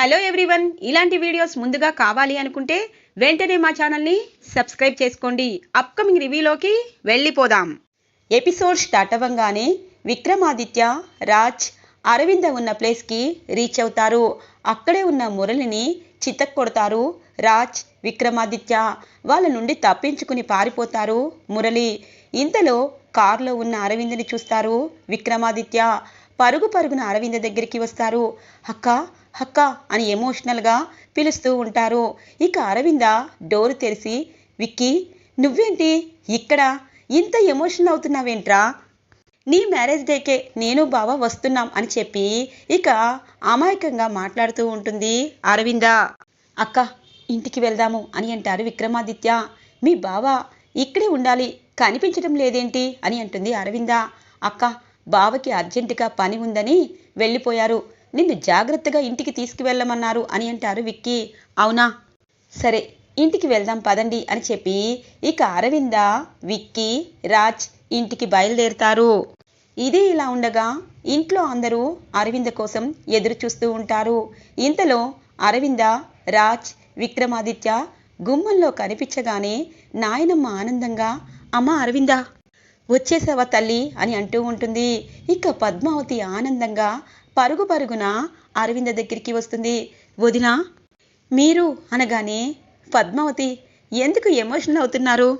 Hello everyone. ఇలాంటి videos ముందుగా కావాలి అనుకుంటే వెంటనే మా ఛానల్ని సబ్స్క్రైబ్ చేసుకోండి. అప్కమింగ్ రివ్యూలోకి వెళ్ళిపోదాం. ఎపిసోడ్ స్టార్ట్ అవ్వంగానే విక్రమాదిత్య రాజ్ అరవింద ఉన్న ప్లేస్కి రీచ్ అవుతారు. అక్కడే ఉన్న మురళిని చిత్తక్ కొడతారు రాజ్ విక్రమాదిత్య. వాళ్ళ నుండి తప్పించుకుని పారిపోతారు మురళి. ఇంతలో కారులో ఉన్న అరవిందని చూస్తారు విక్రమాదిత్య. పరుగు పరుగున అరవింద దగ్గరికి వస్తారు. అక్క అక్క అని ఎమోషనల్గా పిలుస్తూ ఉంటారు. ఇక అరవింద డోరు తెరిచి విక్కీ నువ్వేంటి ఇక్కడ? ఇంత ఎమోషనల్ అవుతున్నావేంట్రా? నీ మ్యారేజ్ డేకే నేను బావ వస్తున్నాం అని చెప్పి ఇక అమాయకంగా మాట్లాడుతూ ఉంటుంది అరవింద. అక్క ఇంటికి వెళ్దాము అని అంటారు విక్రమాదిత్య. మీ బావ ఇక్కడే ఉండాలి కనిపించడం లేదేంటి? అని అంటుంది అరవింద. అక్క బావకి అర్జెంటుగా పని ఉందని వెళ్ళిపోయారు. నిన్ను జాగ్రత్తగా ఇంటికి తీసుకువెళ్ళమన్నారు అని అంటారు విక్కీ. అవునా? సరే ఇంటికి వెళ్దాం పదండి అని చెప్పి ఇక అరవింద విక్కీ రాజ్ ఇంటికి బయలుదేరుతారు. ఇది ఇలా ఉండగా ఇంట్లో అందరూ అరవింద కోసం ఎదురు చూస్తూ ఉంటారు. ఇంతలో అరవింద రాజ్ విక్రమాదిత్య గుమ్మంలో కనిపించగానే నాయనమ్మ ఆనందంగా అమ్మ అరవింద వచ్చేసావా తల్లి? అని అంటూ ఉంటుంది. ఇక పద్మావతి ఆనందంగా పరుగు పరుగున అరవింద దగ్గరికి వస్తుంది. వదిన మీరు అనగానే పద్మావతి ఎందుకు ఎమోషనల్ అవుతున్నారు?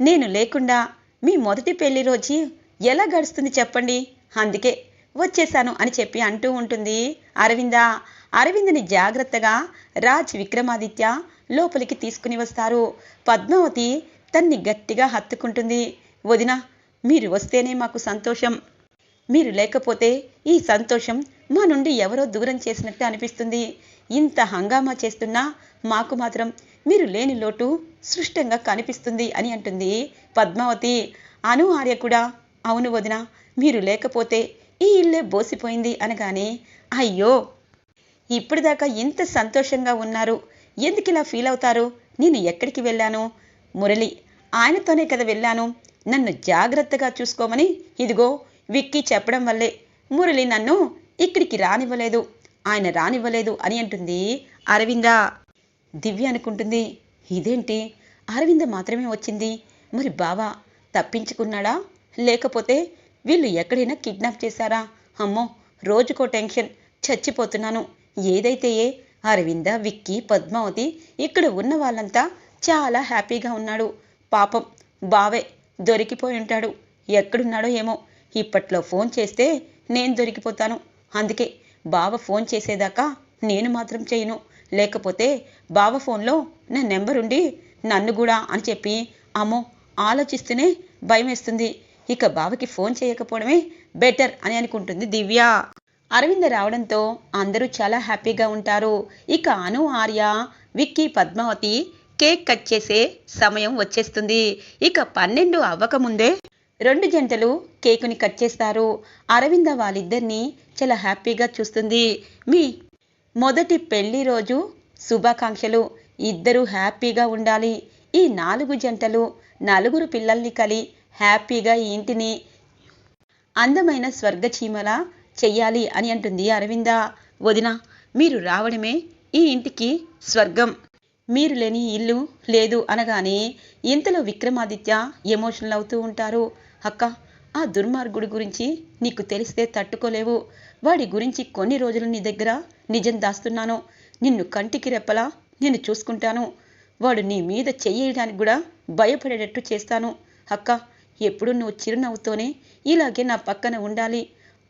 నేను లేకుండా మీ మొదటి పెళ్ళి రోజు ఎలా గడుస్తుంది చెప్పండి. అందుకే వచ్చేసాను అని చెప్పి అంటూ ఉంటుంది అరవింద. అరవిందని జాగ్రత్తగా రాజ్ విక్రమాదిత్య లోపలికి తీసుకుని వస్తారు. పద్మావతి తన్ని గట్టిగా హత్తుకుంటుంది. వదిన మీరు వస్తేనే మాకు సంతోషం. మీరు లేకపోతే ఈ సంతోషం మా నుండి ఎవరో దూరం చేసినట్టు అనిపిస్తుంది. ఇంత హంగామా చేస్తున్నా మాకు మాత్రం మీరు లేని లోటు సృష్టంగా కనిపిస్తుంది అని అంటుంది పద్మావతి. అను ఆర్య కూడా అవును వదిన మీరు లేకపోతే ఈ ఇల్లే బోసిపోయింది అనగానే అయ్యో! ఇప్పటిదాకా ఇంత సంతోషంగా ఉన్నారు. ఎందుకు ఇలా ఫీల్ అవుతారు? నేను ఎక్కడికి వెళ్ళాను? మురళి ఆయనతోనే కదా వెళ్ళాను. నన్ను జాగ్రత్తగా చూసుకోమని ఇదిగో విక్కీ చెప్పడం వల్లే మురళి నన్ను ఇక్కడికి రానివ్వలేదు. ఆయన రానివ్వలేదు అని అంటుంది అరవింద. దివ్య అనుకుంటుంది ఇదేంటి? అరవింద మాత్రమే వచ్చింది. మరి బావా తప్పించుకున్నాడా? లేకపోతే వీళ్ళు ఎక్కడైనా కిడ్నాప్ చేశారా? అమ్మో రోజుకో టెన్షన్. చచ్చిపోతున్నాను. ఏదైతే ఏ అరవింద విక్కీ పద్మావతి ఇక్కడ ఉన్న వాళ్ళంతా చాలా హ్యాపీగా ఉన్నాడు. పాపం బావే దొరికిపోయి ఉంటాడు. ఎక్కడున్నాడో ఏమో ఇప్పట్లో ఫోన్ చేస్తే నేను దొరికిపోతాను. అందుకే బావ ఫోన్ చేసేదాకా నేను మాత్రం చేయను. లేకపోతే బావ ఫోన్లో నా నెంబర్ ఉండి నన్ను కూడా అని చెప్పి అమ్మో ఆలోచిస్తూనే భయం వేస్తుంది. ఇక బావకి ఫోన్ చేయకపోవడమే బెటర్ అని అనుకుంటుంది దివ్య. అరవింద రావడంతో అందరూ చాలా హ్యాపీగా ఉంటారు. ఇక అను ఆర్య విక్కీ పద్మావతి కేక్ కట్ చేసే సమయం వచ్చేస్తుంది. ఇక పన్నెండు అవ్వకముందే రెండు జంటలు కేకుని కట్ చేస్తారు. అరవింద వాళ్ళిద్దరినీ చాలా హ్యాపీగా చూస్తుంది. మీ మొదటి పెళ్ళి రోజు శుభాకాంక్షలు. ఇద్దరూ హ్యాపీగా ఉండాలి. ఈ నాలుగు జంటలు నలుగురు పిల్లల్ని కలి హ్యాపీగా ఈ ఇంటిని అందమైన స్వర్గచీమల చెయ్యాలి అని అంటుంది అరవింద. వదిన మీరు రావడమే ఈ ఇంటికి స్వర్గం. మీరు లేని ఇల్లు లేదు అనగానే ఇంతలో విక్రమాదిత్య ఎమోషనల్ అవుతూ ఉంటారు. అక్క ఆ దుర్మార్గుడి గురించి నీకు తెలిస్తే తట్టుకోలేవు. వాడి గురించి కొన్ని రోజులు నీ దగ్గర నిజం దాస్తున్నాను. నిన్ను కంటికి రెప్పలా నేను చూసుకుంటాను. వాడు నీ మీద చెయ్యడానికి కూడా భయపడేటట్టు చేస్తాను. అక్క ఎప్పుడు నువ్వు చిరునవ్వుతోనే ఇలాగే నా పక్కన ఉండాలి.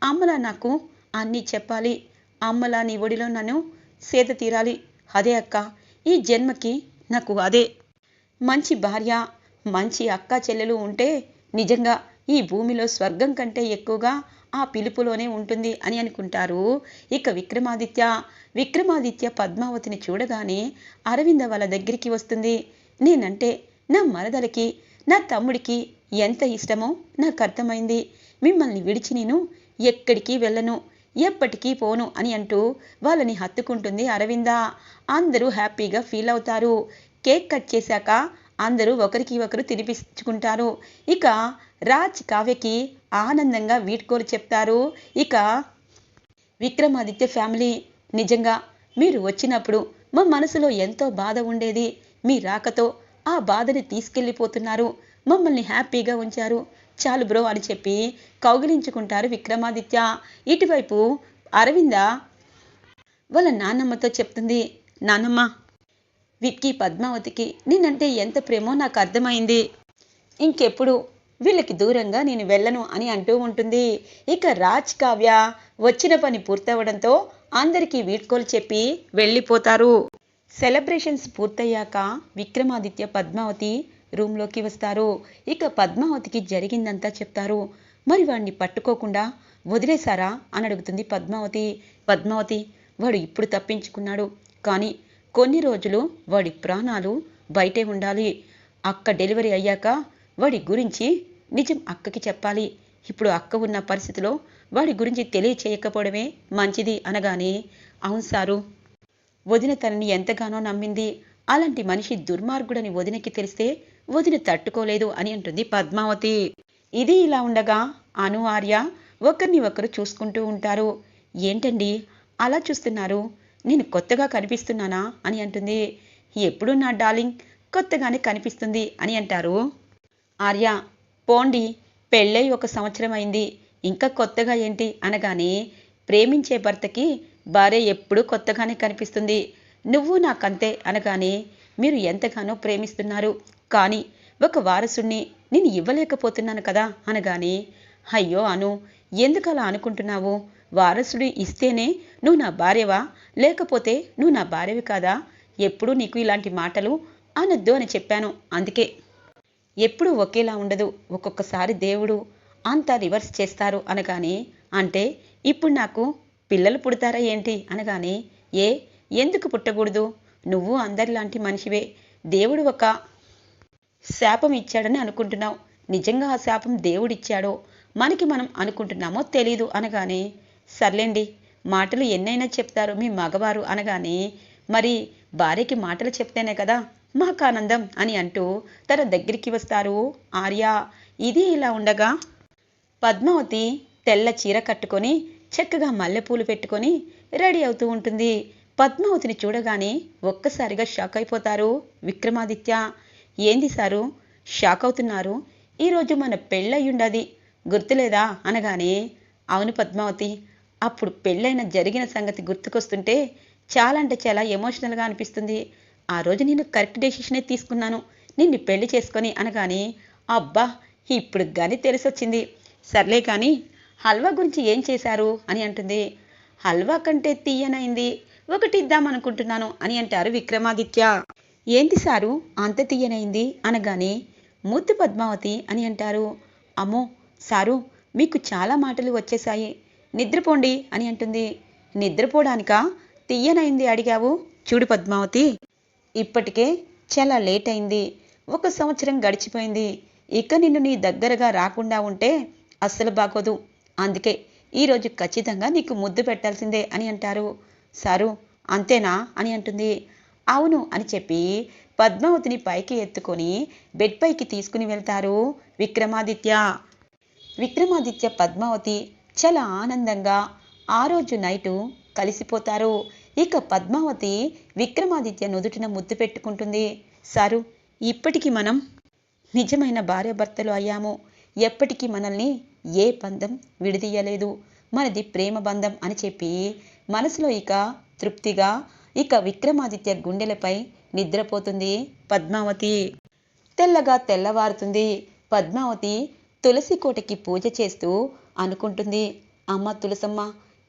అమ్మలా నాకు అన్నీ చెప్పాలి. అమ్మలా నీ ఒడిలో నన్ను సేద తీరాలి. అదే అక్క ఈ జన్మకి నాకు అదే. మంచి భార్య మంచి అక్క చెల్లెలు ఉంటే నిజంగా ఈ భూమిలో స్వర్గం కంటే ఎక్కువగా ఆ పిలుపులోనే ఉంటుంది అని అనుకుంటారు. ఇక విక్రమాదిత్య విక్రమాదిత్య పద్మావతిని చూడగానే అరవింద వాళ్ళ దగ్గరికి వస్తుంది. నేనంటే నా మరదలకి నా తమ్ముడికి ఎంత ఇష్టమో నాకు అర్థమైంది. మిమ్మల్ని విడిచి నేను ఎక్కడికి వెళ్ళను ఎప్పటికీ పోను అని అంటూ వాళ్ళని హత్తుకుంటుంది అరవింద. అందరూ హ్యాపీగా ఫీల్ అవుతారు. కేక్ కట్ చేశాక అందరూ ఒకరికి ఒకరు తినిపించుకుంటారు. ఇక రాజ్ కావ్యకి ఆనందంగా వీడ్కోలు చెప్తారు. ఇక విక్రమాదిత్య ఫ్యామిలీ నిజంగా మీరు వచ్చినప్పుడు మా మనసులో ఎంతో బాధ ఉండేది. మీ రాకతో ఆ బాధని తీసుకెళ్ళిపోతున్నారు. మమ్మల్ని హ్యాపీగా ఉంచారు. చాలు బ్రో అని చెప్పి కౌగిలించుకుంటారు విక్రమాదిత్య. ఇటువైపు అరవింద వాళ్ళ నాన్నమ్మతో చెప్తుంది నాన్నమ్మ విక్కీ పద్మావతికి నేనంటే ఎంత ప్రేమో నాకు అర్థమైంది. ఇంకెప్పుడు? వీళ్ళకి దూరంగా నేను వెళ్ళను అని అంటూ ఉంటుంది. ఇక రాజ్ కావ్య వచ్చిన పని పూర్తవడంతో అందరికీ వీడ్కోలు చెప్పి వెళ్ళిపోతారు. సెలబ్రేషన్స్ పూర్తయ్యాక విక్రమాదిత్య పద్మావతి రూమ్లోకి వస్తారు. ఇక పద్మావతికి జరిగిందంతా చెప్తారు. మరి వాడిని పట్టుకోకుండా వదిలేశారా? అని అడుగుతుంది పద్మావతి. పద్మావతి వాడు ఇప్పుడు తప్పించుకున్నాడు. కానీ కొన్ని రోజులు వాడి ప్రాణాలు బయటే ఉండాలి. అక్క డెలివరీ అయ్యాక వాడి గురించి నిజం అక్కకి చెప్పాలి. ఇప్పుడు అక్క ఉన్న పరిస్థితిలో వాడి గురించి తెలియచేయకపోవడమే మంచిది అనగానే అవును సారు వదిన తనని ఎంతగానో నమ్మింది. అలాంటి మనిషి దుర్మార్గుడని వదినకి తెలిస్తే వదిన తట్టుకోలేదు అని అంటుంది పద్మావతి. ఇది ఇలా ఉండగా అను ఆర్య ఒకరిని ఒకరు చూసుకుంటూ ఉంటారు. ఏంటండి అలా చూస్తున్నారు? నేను కొత్తగా కనిపిస్తున్నానా అని అంటుంది. ఎప్పుడు నా డార్లింగ్? కొత్తగానే కనిపిస్తుంది అని అంటారు. ఆర్య పోండి పెళ్ళై ఒక సంవత్సరం అయింది. ఇంకా కొత్తగా ఏంటి అనగానే ప్రేమించే భర్తకి భార్య ఎప్పుడూ కొత్తగానే కనిపిస్తుంది. నువ్వు నాకంతే అనగానే మీరు ఎంతగానో ప్రేమిస్తున్నారు. కానీ ఒక వారసుణ్ణి నేను ఇవ్వలేకపోతున్నాను కదా అనగానే అయ్యో అను ఎందుకు అలా అనుకుంటున్నావు? వారసుడు ఇస్తేనే నువ్వు నా భార్యవా? లేకపోతే నువ్వు నా భార్యవి కాదా? ఎప్పుడు నీకు ఇలాంటి మాటలు అనొద్దు అని చెప్పాను. అందుకే ఎప్పుడూ ఒకేలా ఉండదు. ఒక్కొక్కసారి దేవుడు అంతా రివర్స్ చేస్తారు అనగానే అంటే ఇప్పుడు నాకు పిల్లలు పుడతారా ఏంటి అనగానే ఏ ఎందుకు పుట్టకూడదు? నువ్వు అందరిలాంటి మనిషివే. దేవుడు ఒక శాపం ఇచ్చాడని అనుకుంటున్నావు. నిజంగా ఆ శాపం దేవుడిచ్చాడో మనకి మనం అనుకుంటున్నామో తెలీదు అనగానే సర్లేండి మాటలు ఎన్నైనా చెప్తారు మీ మగవారు అనగానే మరి భార్యకి మాటలు చెప్తేనే కదా మాకానందం అని అంటూ తన దగ్గరికి వస్తారు. ఆర్య ఇది ఇలా ఉండగా పద్మావతి తెల్ల చీర కట్టుకొని చక్కగా మల్లెపూలు పెట్టుకొని రెడీ అవుతూ ఉంటుంది. పద్మావతిని చూడగానే ఒక్కసారిగా షాక్ అయిపోతారు విక్రమాదిత్య. ఏంది సారు షాక్ అవుతున్నారు? ఈరోజు మన పెళ్ళయ్యుండది గుర్తులేదా? అనగానే అవును పద్మావతి అప్పుడు పెళ్ళైన జరిగిన సంగతి గుర్తుకొస్తుంటే చాలా అంటే చాలా ఎమోషనల్గా అనిపిస్తుంది. ఆ రోజు నేను కరెక్ట్ డెసిషనే తీసుకున్నాను. నిన్ను పెళ్ళి చేసుకొని అనగానే అబ్బా ఇప్పుడు కానీ తెలిసొచ్చింది. సర్లే కానీ హల్వా గురించి ఏం చేశారు? అని అంటుంది. హల్వా కంటే తీయనైంది. ఒకటి ఇద్దామనుకుంటున్నాను అని అంటారు విక్రమాదిత్య. ఏంది సారు అంత తీయనైంది? అనగానే ముద్దు పద్మావతి అని అంటారు. అమ్మో సారు మీకు చాలా మాటలు వచ్చేశాయి. నిద్రపోండి అని అంటుంది. నిద్రపోడానికా? తీయనైంది అడిగావు. చూడు పద్మావతి ఇప్పటికే చాలా లేట్ అయింది ఒక సంవత్సరం గడిచిపోయింది. ఇక నిన్ను నీ దగ్గరగా రాకుండా ఉంటే అస్సలు బాగోదు. అందుకే ఈరోజు ఖచ్చితంగా నీకు ముద్దు పెట్టాల్సిందే అని అంటారు. సారు అంతేనా అని అంటుంది. అవును అని చెప్పి పద్మావతిని పైకి ఎత్తుకొని బెడ్ పైకి తీసుకుని వెళ్తారు విక్రమాదిత్య. విక్రమాదిత్య పద్మావతి చాలా ఆనందంగా ఆ రోజు నైటు కలిసిపోతారు. ఇక పద్మావతి విక్రమాదిత్య నుదుటిన ముద్దు పెట్టుకుంటుంది. సారు ఇప్పటికీ మనం నిజమైన భార్యాభర్తలు అయ్యాము. ఎప్పటికీ మనల్ని ఏ బంధం విడదీయలేదు. మనది ప్రేమ బంధం అని చెప్పి మనసులో ఇక తృప్తిగా ఇక విక్రమాదిత్య గుండెలపై నిద్రపోతుంది పద్మావతి. తెల్లగా తెల్లవారుతుంది. పద్మావతి తులసి కోటకి పూజ చేస్తూ అనుకుంటుంది. అమ్మ తులసమ్మ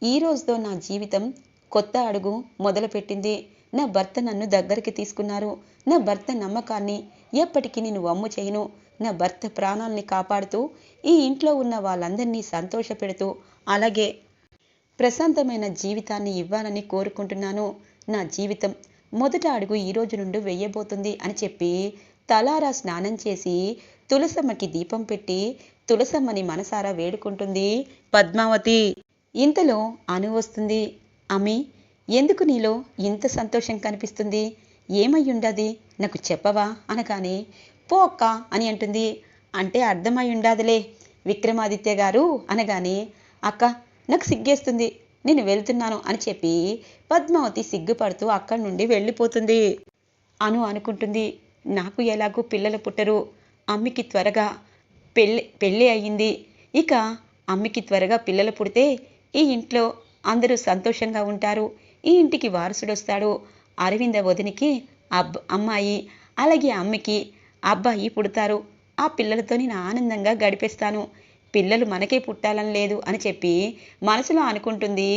ఈ రోజుతో నా జీవితం కొత్త అడుగు మొదలుపెట్టింది. నా భర్త నన్ను దగ్గరికి తీసుకున్నారు. నా భర్త నమ్మకాన్ని ఎప్పటికీ నేను వమ్ము చేయను. నా భర్త ప్రాణాల్ని కాపాడుతూ ఈ ఇంట్లో ఉన్న వాళ్ళందరినీ సంతోషపెడుతూ అలాగే ప్రశాంతమైన జీవితాన్ని ఇవ్వాలని కోరుకుంటున్నాను. నా జీవితం మొదట అడుగు ఈ రోజు నుండి వెయ్యబోతుంది అని చెప్పి తలారా స్నానం చేసి తులసమ్మకి దీపం పెట్టి తులసమ్మని మనసారా వేడుకుంటుంది పద్మావతి. ఇంతలో అను వస్తుంది. అమ్మి ఎందుకు నీలో ఇంత సంతోషం కనిపిస్తుంది? ఏమయ్యుండది? నాకు చెప్పవా? అనగానే పో అక్క అని అంటుంది. అంటే అర్థమై ఉండాదిలే విక్రమాదిత్య గారు అనగానే అక్క నాకు సిగ్గేస్తుంది. నేను వెళ్తున్నాను అని చెప్పి పద్మావతి సిగ్గుపడుతూ అక్కడి నుండి వెళ్ళిపోతుంది. అను అనుకుంటుంది నాకు ఎలాగూ పిల్లలు పుట్టరు. అమ్మికి త్వరగా పెళ్ళి పెళ్ళి అయ్యింది. ఇక అమ్మికి త్వరగా పిల్లలు పుడితే ఈ ఇంట్లో అందరూ సంతోషంగా ఉంటారు. ఈ ఇంటికి వారసుడు వస్తాడు అరవింద వదినికి అబ్బ అమ్మాయి. అలాగే అమ్మకి అబ్బాయి పుడతారు. ఆ పిల్లలతో నేను ఆనందంగా గడిపేస్తాను. పిల్లలు మనకే పుట్టాలని లేదు అని చెప్పి మనసులో అనుకుంటుంది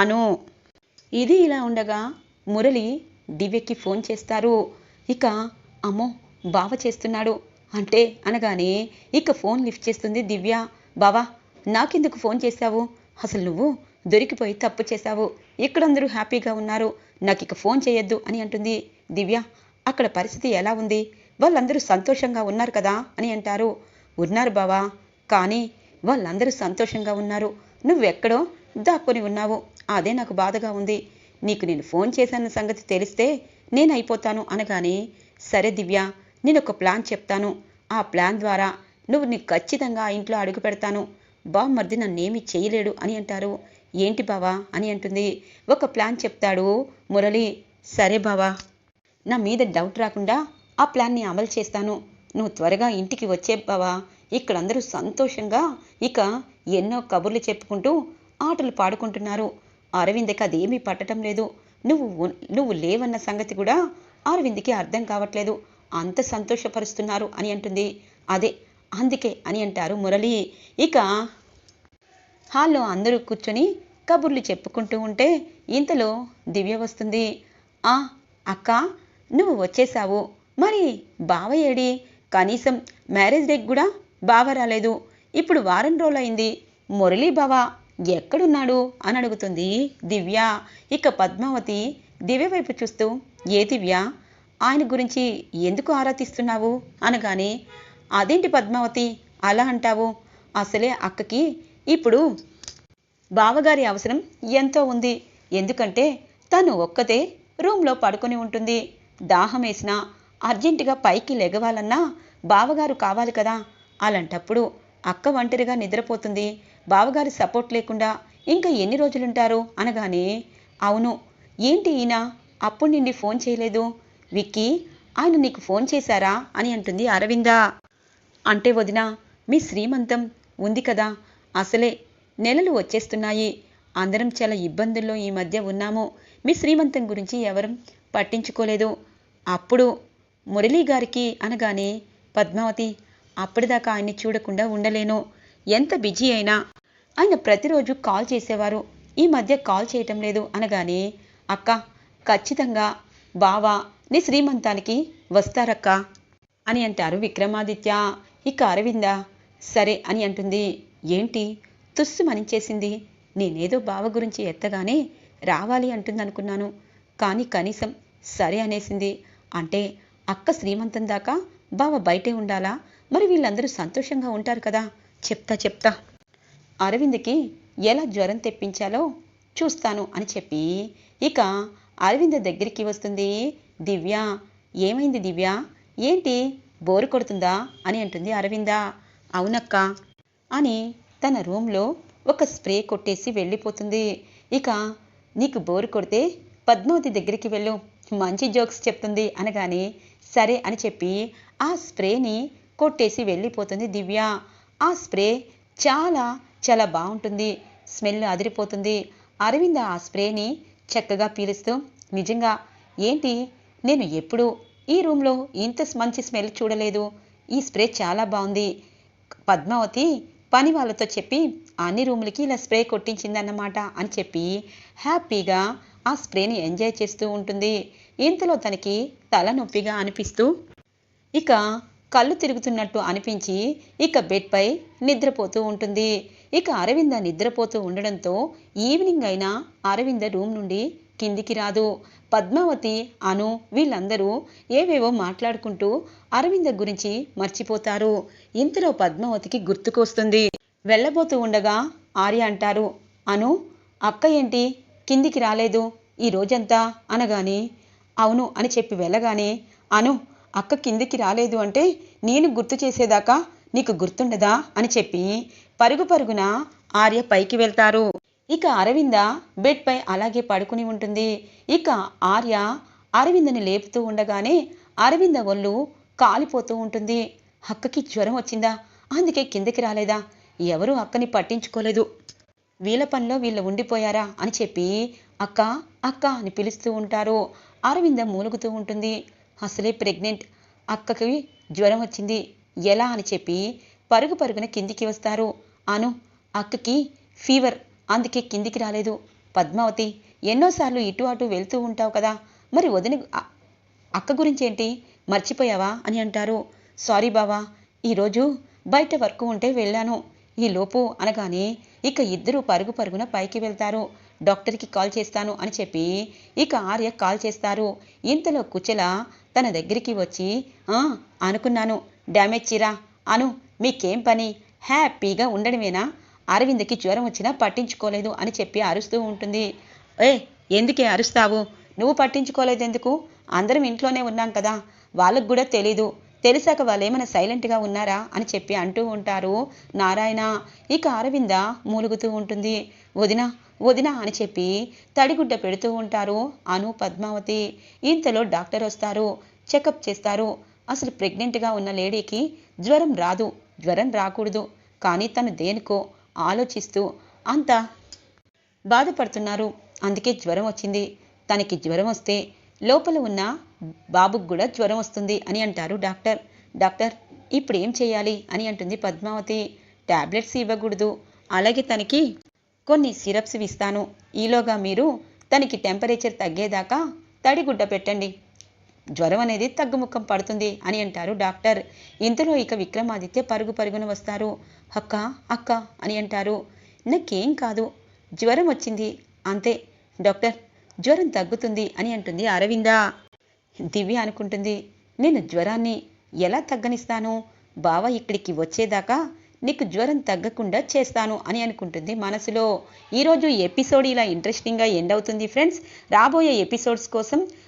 అను. ఇది ఇలా ఉండగా మురళి దివ్యకి ఫోన్ చేస్తారు. ఇక అమ్మో బావ చేస్తున్నాడు. అంటే అనగానే ఇక ఫోన్ లిఫ్ట్ చేస్తుంది దివ్య. బావా నాకెందుకు ఫోన్ చేశావు? అసలు నువ్వు దొరికిపోయి తప్పు చేశావు. ఇక్కడందరూ హ్యాపీగా ఉన్నారు. నాకు ఇక ఫోన్ చేయొద్దు అని అంటుంది దివ్య. అక్కడ పరిస్థితి ఎలా ఉంది? వాళ్ళందరూ సంతోషంగా ఉన్నారు కదా అని అంటారు. ఉన్నారు బావా కానీ వాళ్ళందరూ సంతోషంగా ఉన్నారు. నువ్వెక్కడో దాక్కుని ఉన్నావు. అదే నాకు బాధగా ఉంది. నీకు నేను ఫోన్ చేశాన్న సంగతి తెలిస్తే నేను అయిపోతాను అనగానే సరే దివ్య నేను ఒక ప్లాన్ చెప్తాను. ఆ ప్లాన్ ద్వారా నువ్వు నీకు ఖచ్చితంగా ఇంట్లో అడుగు పెడతాను. బామ్మర్ది నన్నేమీ చేయలేడు అని అంటారు. ఏంటి బావా అని అంటుంది. ఒక ప్లాన్ చెప్తాడు మురళి. సరే బావా. నా మీద డౌట్ రాకుండా ఆ ప్లాన్ని అమలు చేస్తాను. నువ్వు త్వరగా ఇంటికి వచ్చే బావా. ఇక్కడందరూ సంతోషంగా ఇక ఎన్నో కబుర్లు చెప్పుకుంటూ ఆటలు పాడుకుంటున్నారు. అరవింద్కి అదేమీ పట్టడం లేదు. నువ్వు నువ్వు లేవన్న సంగతి కూడా అరవింద్కి అర్థం కావట్లేదు. అంత సంతోషపరుస్తున్నారు అని అంటుంది. అదే అందుకే అని అంటారు మురళి. ఇక హాల్లో అందరూ కూర్చొని కబుర్లు చెప్పుకుంటూ ఉంటే ఇంతలో దివ్య వస్తుంది. ఆ అక్క నువ్వు వచ్చేసావు మరి బావ ఏడి? కనీసం మ్యారేజ్ డేకి కూడా బావ రాలేదు. ఇప్పుడు వారం రోజులైంది. మురళీ బావ ఎక్కడున్నాడు? అని అడుగుతుంది దివ్య. ఇక పద్మావతి దివ్య వైపు చూస్తూ ఏ దివ్య? ఆయన గురించి ఎందుకు ఆరా తీస్తున్నావు అనగానే అదేంటి పద్మావతి? అలా అంటావు? అసలే అక్కకి ఇప్పుడు బావగారి అవసరం ఎంతో ఉంది. ఎందుకంటే తను ఒక్కతే రూమ్లో పడుకొని ఉంటుంది. దాహం వేసినా అర్జెంటుగా పైకి లెగవాలన్నా బావగారు కావాలి కదా. అలాంటప్పుడు అక్క ఒంటరిగా నిద్రపోతుంది. బావగారి సపోర్ట్ లేకుండా ఇంకా ఎన్ని రోజులుంటారు? అనగానే అవును. ఏంటి ఈయన? అప్పుడు నిండి ఫోన్ చేయలేదు. విక్కీ ఆయన నీకు ఫోన్ చేశారా? అని అంటుంది అరవింద. అంటే వదిన మీ శ్రీమంతం ఉంది కదా? అసలే నెలలు వచ్చేస్తున్నాయి. అందరం చాలా ఇబ్బందుల్లో ఈ మధ్య ఉన్నాము. మీ శ్రీమంతం గురించి ఎవరు పట్టించుకోలేదు. అప్పుడు మురళీ గారికి అనగానే పద్మావతి అప్పటిదాకా ఆయన్ని చూడకుండా ఉండలేను. ఎంత బిజీ అయినా ఆయన ప్రతిరోజు కాల్ చేసేవారు. ఈ మధ్య కాల్ చేయటం లేదు అనగానే అక్క ఖచ్చితంగా బావా నీ శ్రీమంతానికి వస్తారక్క? అని అంటారు విక్రమాదిత్య. ఇక అరవింద సరే అని అంటుంది. ఏంటి? తుస్సు మనించేసింది. నేనేదో బావ గురించి ఎత్తగానే రావాలి అంటుందనుకున్నాను. కానీ కనీసం సరే అనేసింది. అంటే అక్క శ్రీమంతం దాకా బావ బయటే ఉండాలా? మరి వీళ్ళందరూ సంతోషంగా ఉంటారు కదా? చెప్తా చెప్తా. అరవింద్కి ఎలా జ్వరం తెప్పించాలో చూస్తాను అని చెప్పి ఇక అరవింద దగ్గరికి వస్తుంది. దివ్య. ఏమైంది దివ్య? ఏంటి? బోరు కొడుతుందా? అని అంటుంది అరవింద. అవునక్క అని తన రూమ్లో ఒక స్ప్రే కొట్టేసి వెళ్ళిపోతుంది. ఇక నీకు బోరు కొడితే పద్మావతి దగ్గరికి వెళ్ళు. మంచి జోక్స్ చెప్తుంది అనగానే సరే అని చెప్పి ఆ స్ప్రేని కొట్టేసి వెళ్ళిపోతుంది దివ్య. ఆ స్ప్రే చాలా చాలా బాగుంటుంది. స్మెల్ అదిరిపోతుంది. అరవింద ఆ స్ప్రేని చక్కగా పీలుస్తూ నిజంగా ఏంటి నేను ఎప్పుడూ ఈ రూమ్లో ఇంత మంచి స్మెల్ చూడలేదు. ఈ స్ప్రే చాలా బాగుంది పద్మావతి పని వాళ్ళతో చెప్పి అన్ని రూములకి ఇలా స్ప్రే కొట్టించిందన్నమాట అని చెప్పి హ్యాపీగా ఆ స్ప్రేని ఎంజాయ్ చేస్తూ ఉంటుంది. ఇంతలో తనకి తలనొప్పిగా అనిపిస్తూ ఇక కళ్ళు తిరుగుతున్నట్టు అనిపించి ఇక బెడ్పై నిద్రపోతూ ఉంటుంది. ఇక అరవింద నిద్రపోతూ ఉండడంతో ఈవినింగ్ అయినా అరవింద రూమ్ నుండి కిందికి రాదు. పద్మావతి అను వీళ్ళందరూ ఏవేవో మాట్లాడుకుంటూ అరవింద గురించి మర్చిపోతారు. ఇంతలో పద్మావతికి గుర్తుకొస్తుంది. వెళ్ళబోతూ ఉండగా ఆర్య అంటారు అను అక్క ఏంటి? కిందికి రాలేదు. ఈ రోజంతా? అనగాని అవును అని చెప్పి వెళ్ళగానే అను అక్క కిందికి రాలేదు అంటే నేను గుర్తు చేసేదాకా నీకు గుర్తుండదా? అని చెప్పి పరుగు పరుగున ఆర్య పైకి వెళ్తారు. ఇక అరవింద బెడ్పై అలాగే పడుకుని ఉంటుంది. ఇక ఆర్య అరవిందని లేపుతూ ఉండగానే అరవింద ఒళ్ళు కాలిపోతూ ఉంటుంది. అక్కకి జ్వరం వచ్చిందా? అందుకే కిందకి రాలేదా? ఎవరూ అక్కని పట్టించుకోలేదు. వీళ్ళ పనిలో వీళ్ళు ఉండిపోయారా అని చెప్పి అక్క అక్క అని పిలుస్తూ ఉంటారు. అరవింద మూలుగుతూ ఉంటుంది. అసలే ప్రెగ్నెంట్. అక్కకి జ్వరం వచ్చింది. ఎలా అని చెప్పి పరుగు పరుగున కిందికి వస్తారు. అను అక్కకి ఫీవర్. అందుకే కిందికి రాలేదు. పద్మావతి ఎన్నోసార్లు ఇటు అటు వెళ్తూ ఉంటావు కదా మరి వదిన అక్క గురించి ఏంటి మర్చిపోయావా అని అంటారు. సారీ బావా ఈరోజు బయట వర్క్ ఉంటే వెళ్ళాను. ఈ లోపు అనగానే ఇక ఇద్దరు పరుగు పరుగున పైకి వెళ్తారు. డాక్టర్కి కాల్ చేస్తాను అని చెప్పి ఇక ఆర్య కాల్ చేస్తారు. ఇంతలో కుచల తన దగ్గరికి వచ్చి అనుకున్నాను. డ్యామేజ్ చీరా అను మీకేం పని? హ్యాపీగా ఉండడమేనా? అరవింద్కి జ్వరం వచ్చినా పట్టించుకోలేదు అని చెప్పి అరుస్తూ ఉంటుంది. ఏ ఎందుకే అరుస్తావు? నువ్వు పట్టించుకోలేదు ఎందుకు అందరం ఇంట్లోనే ఉన్నాం కదా. వాళ్ళకు కూడా తెలీదు. తెలిసాక వాళ్ళు ఏమైనా సైలెంట్గా ఉన్నారా? అని చెప్పి అంటూ ఉంటారు నారాయణ. ఇక అరవింద మూలుగుతూ ఉంటుంది. వదిన వదిన అని చెప్పి తడిగుడ్డ పెడుతూ ఉంటారు అను పద్మావతి. ఇంతలో డాక్టర్ వస్తారు. చెకప్ చేస్తారు. అసలు ప్రెగ్నెంట్గా ఉన్న లేడీకి జ్వరం రాదు. జ్వరం రాకూడదు. కానీ తను దేనికో ఆలోచిస్తూ అంత బాధపడుతున్నారు. అందుకే జ్వరం వచ్చింది. తనకి జ్వరం వస్తే లోపల ఉన్న బాబుకు కూడా జ్వరం వస్తుంది అని అంటారు డాక్టర్. డాక్టర్ ఇప్పుడు ఏం చేయాలి? అని అంటుంది పద్మావతి. టాబ్లెట్స్ ఇవ్వకూడదు. అలాగే తనకి కొన్ని సిరప్స్ ఇస్తాను. ఈలోగా మీరు తనకి టెంపరేచర్ తగ్గేదాకా తడిగుడ్డ పెట్టండి. జ్వరం అనేది తగ్గుముఖం పడుతుంది అని అంటారు డాక్టర్. ఇంతలో ఇక విక్రమాదిత్య పరుగు పరుగున వస్తారు. అక్క అక్క అని అంటారు. నాకేం కాదు జ్వరం వచ్చింది అంతే. డాక్టర్ జ్వరం తగ్గుతుంది అని అంటుంది అరవింద. దివ్య అనుకుంటుంది నేను జ్వరాన్ని ఎలా తగ్గనిస్తాను? బావ ఇక్కడికి వచ్చేదాకా నీకు జ్వరం తగ్గకుండా చేస్తాను అని అనుకుంటుంది మనసులో. ఈరోజు ఎపిసోడ్ ఇలా ఇంట్రెస్టింగ్గా ఎండ్ అవుతుంది ఫ్రెండ్స్. రాబోయే ఎపిసోడ్స్ కోసం